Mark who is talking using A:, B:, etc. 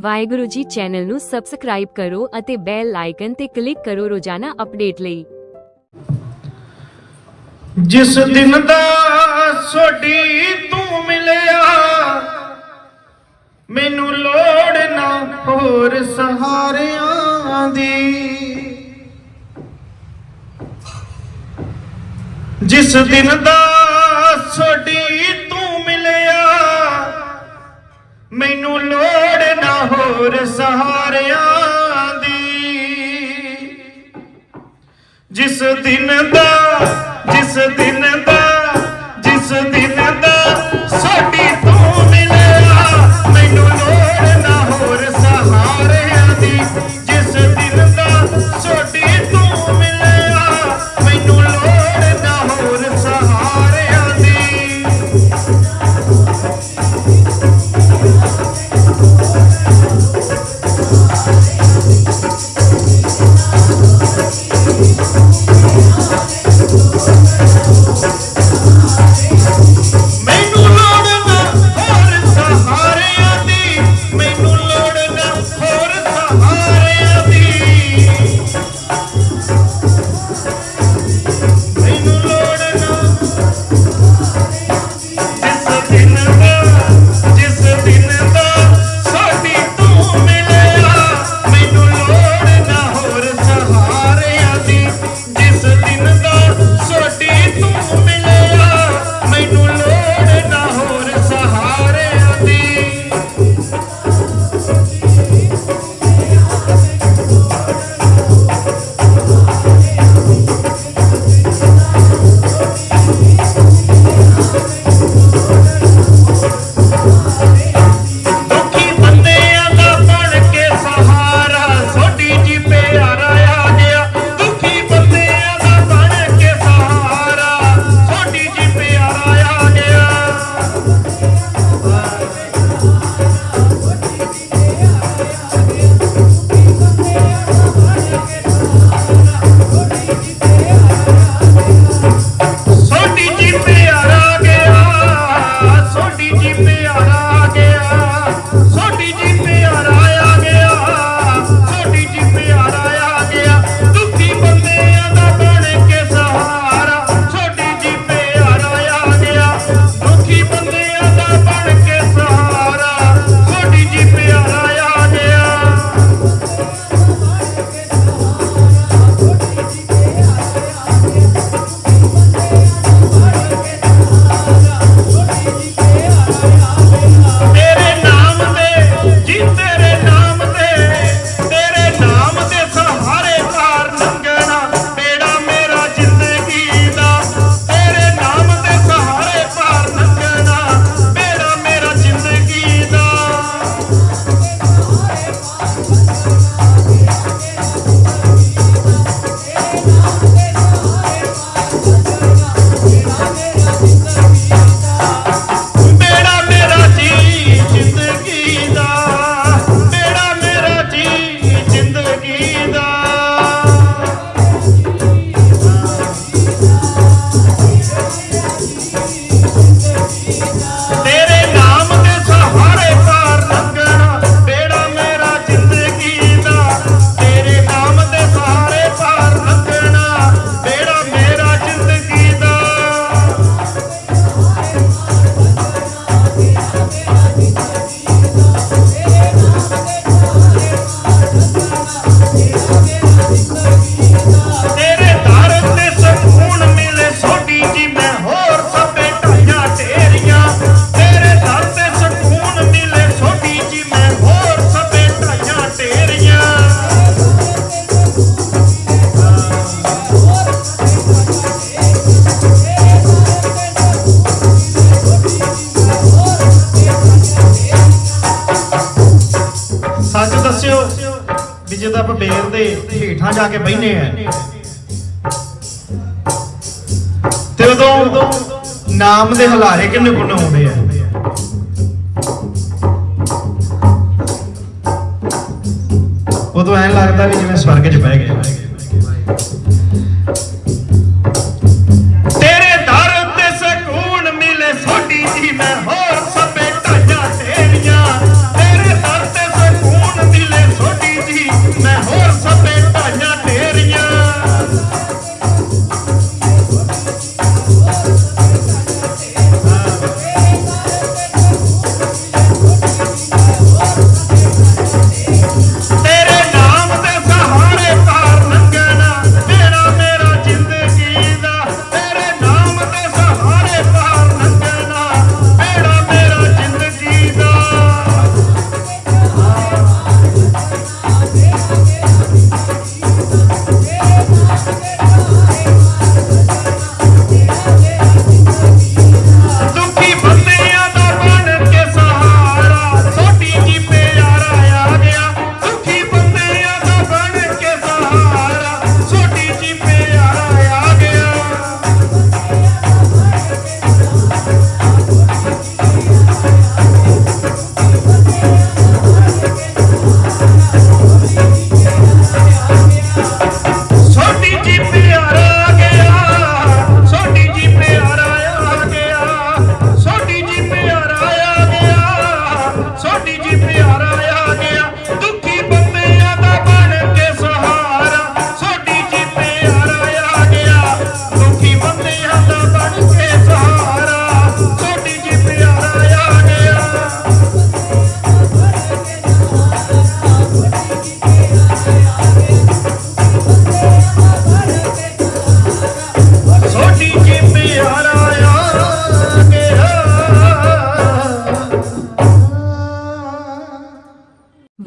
A: Waheguru ji channel ਨੂੰ subscribe ਕਰੋ ਅਤੇ ਬੈਲ ਆਈਕਨ ਤੇ ਕਲਿੱਕ ਕਰੋ ਰੋਜ਼ਾਨਾ ਅਪਡੇਟ ਲਈ।
B: ਜਿਸ ਦਿਨ ਦਾ ਸੋਡੀ ਤੂੰ ਮਿਲਿਆ, ਮੈਨੂੰ ਲੋੜ ਨਾ ਹੋਰ ਸਹਾਰਿਆਂ ਦੀ। ਜਿਸ ਦਿਨ ਦਾ ਸਹਾਰਿਆਂ ਦੀ। ਜਿਸ ਦਿਨ ਦਾ ਜਿਸ ਦਿਨ ਦਾ ਜਿਸ ਦਿਨ ਦਾ ਸਾਡੀ ਦੱਸਿਓ ਵੀ ਜਦੋਂ ਆਪਾਂ ਬੇਰ ਦੇ ਹੇਠਾਂ ਜਾ ਕੇ ਬੈਨੇ ਆ ਤੇ ਉਦੋਂ ਨਾਮ ਦੇ ਹਲਾਰੇ ਕਿੰਨੇ ਗੁਣ ਹੁੰਦੇ ਆ? ਉਦੋਂ ਐਂ ਲੱਗਦਾ ਵੀ ਜਿਵੇਂ ਸਵਰਗ 'ਚ ਬਹਿ ਗਏ।